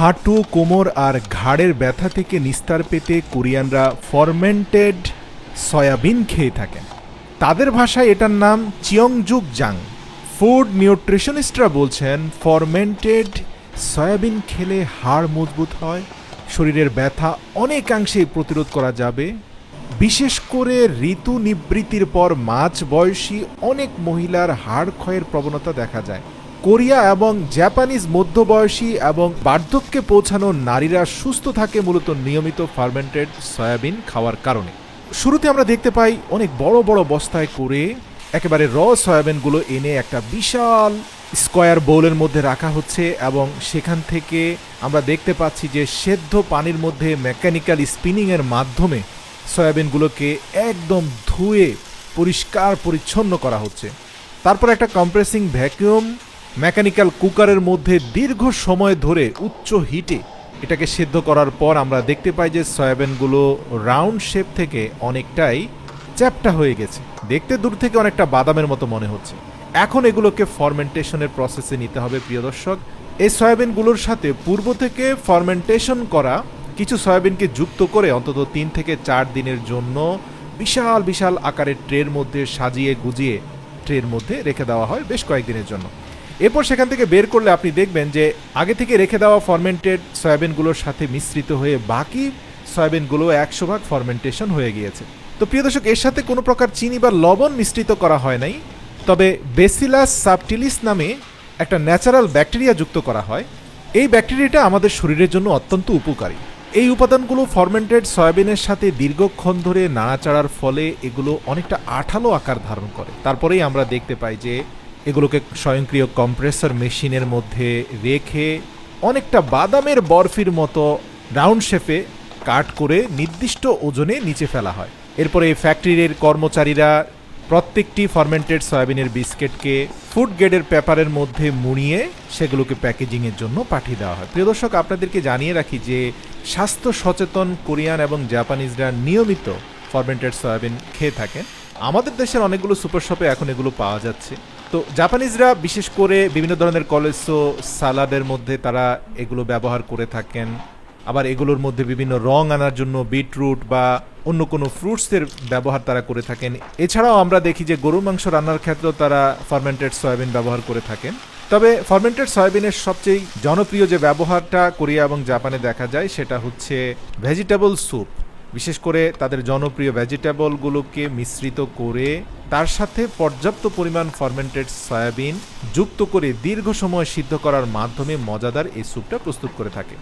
হাঁটু, কোমর আর ঘাড়ের ব্যথা থেকে নিস্তার পেতে কোরিয়ানরা ফরমেন্টেড সয়াবিন খেয়ে থাকেন। তাদের ভাষায় এটার নাম চিয়ংজুক জাং। ফুড নিউট্রিশনিস্টরা বলছেন, ফরমেন্টেড সয়াবিন খেলে হাড় মজবুত হয়, শরীরের ব্যথা অনেকাংশেই প্রতিরোধ করা যাবে। বিশেষ করে ঋতু নিবৃত্তির পর মাঝ বয়সী অনেক মহিলার হাড় ক্ষয়ের প্রবণতা দেখা যায়। কোরিয়া এবং জাপানিজ মধ্যবয়সী এবং বার্ধক্যে পৌঁছানো নারীরা সুস্থ থাকে মূলত নিয়মিত ফার্মেন্টেড সয়াবিন খাওয়ার কারণে। শুরুতে আমরা দেখতে পাই অনেক বড় বড় বস্তায় করে একেবারে র সয়াবিনগুলো এনে একটা বিশাল স্কোয়ার বোলের মধ্যে রাখা হচ্ছে এবং সেখান থেকে আমরা দেখতে পাচ্ছি যে সেদ্ধ পানির মধ্যে মেকানিক্যাল স্পিনিংয়ের মাধ্যমে সয়াবিনগুলোকে একদম ধুয়ে পরিষ্কার পরিচ্ছন্ন করা হচ্ছে। তারপর একটা কম্প্রেসিং ভ্যাকুয়াম মেকানিক্যাল কুকারের মধ্যে দীর্ঘ সময় ধরে উচ্চ হিটে এটাকে সেদ্ধ করার পর আমরা দেখতে পাই যে সয়াবিনগুলো রাউন্ড শেপ থেকে অনেকটাই চ্যাপটা হয়ে গেছে। দেখতে দূর থেকে অনেকটা বাদামের মতো মনে হচ্ছে। এখন এগুলোকে ফরমেন্টেশনের প্রসেসে নিতে হবে, প্রিয় দর্শক। এই সয়াবিনগুলোর সাথে পূর্ব থেকে ফরমেন্টেশন করা কিছু সয়াবিনকে যুক্ত করে অন্তত তিন থেকে চার দিনের জন্য বিশাল বিশাল আকারের ট্রের মধ্যে সাজিয়ে গুজিয়ে ট্রের মধ্যে রেখে দেওয়া হয় বেশ কয়েকদিনের জন্য। এরপর সেখান থেকে বের করলে আপনি দেখবেন যে আগে থেকে রেখে দেওয়া ফরমেন্টেড সয়াবিনগুলোর সাথে মিশ্রিত হয়ে বাকি সয়াবিনগুলো একশো ভাগ ফরমেন্টেশন হয়ে গিয়েছে। তো প্রিয় দর্শক, এর সাথে কোনো প্রকার চিনি বা লবণ মিশ্রিত করা হয় নাই, তবে বেসিলাস সাবটিলিস নামে একটা ন্যাচারাল ব্যাকটেরিয়া যুক্ত করা হয়। এই ব্যাকটেরিয়াটা আমাদের শরীরের জন্য অত্যন্ত উপকারী। এই উপাদানগুলো ফরমেন্টেড সয়াবিনের সাথে দীর্ঘক্ষণ ধরে নাড়াচাড়ার ফলে এগুলো অনেকটা আঠালো আকার ধারণ করে। তারপরেই আমরা দেখতে পাই যে এগুলোকে স্বয়ংক্রিয় কম্প্রেসর মেশিনের মধ্যে রেখে অনেকটা বাদামের বরফির মতো রাউন্ড শেপে কাট করে নির্দিষ্ট ওজনে নিচে ফেলা হয়। এরপরে এই ফ্যাক্টরির কর্মচারীরা প্রত্যেকটি ফরমেন্টেড সয়াবিনের বিস্কিটকে ফুড গ্রেডের পেপারের মধ্যে মুড়িয়ে সেগুলোকে প্যাকেজিংয়ের জন্য পাঠিয়ে দেওয়া হয়। প্রিয় দর্শক, আপনাদেরকে জানিয়ে রাখি যে স্বাস্থ্য সচেতন কোরিয়ান এবং জাপানিজরা নিয়মিত ফরমেন্টেড সয়াবিন খেয়ে থাকেন। আমাদের দেশের অনেকগুলো সুপার শপে এখন এগুলো পাওয়া যাচ্ছে। তো জাপানিজরা, বিশেষ করে বিভিন্ন ধরনের কলেজো সালাদের মধ্যে তারা এগুলো ব্যবহার করে থাকেন। আবার এগুলোর মধ্যে বিভিন্ন রং আনার জন্য বিটরুট বা অন্য কোনো ফ্রুটসের ব্যবহার তারা করে থাকেন। এছাড়াও আমরা দেখি যে গরুর মাংস রান্নার ক্ষেত্রেও তারা ফার্মেন্টেড সয়াবিন ব্যবহার করে থাকেন। তবে ফার্মেন্টেড সয়াবিনের সবচেয়ে জনপ্রিয় যে ব্যবহারটা কোরিয়া এবং জাপানে দেখা যায়, সেটা হচ্ছে ভেজিটেবল স্যুপ। বিশেষ করে তাদের জনপ্রিয় ভেজিটেবলগুলোকে মিশ্রিত করে তার সাথে পর্যাপ্ত পরিমাণ ফার্মেন্টেড সয়াবিন যুক্ত করে দীর্ঘ সময় সিদ্ধ করার মাধ্যমে মজাদার এই স্যুপটা প্রস্তুত করে থাকে।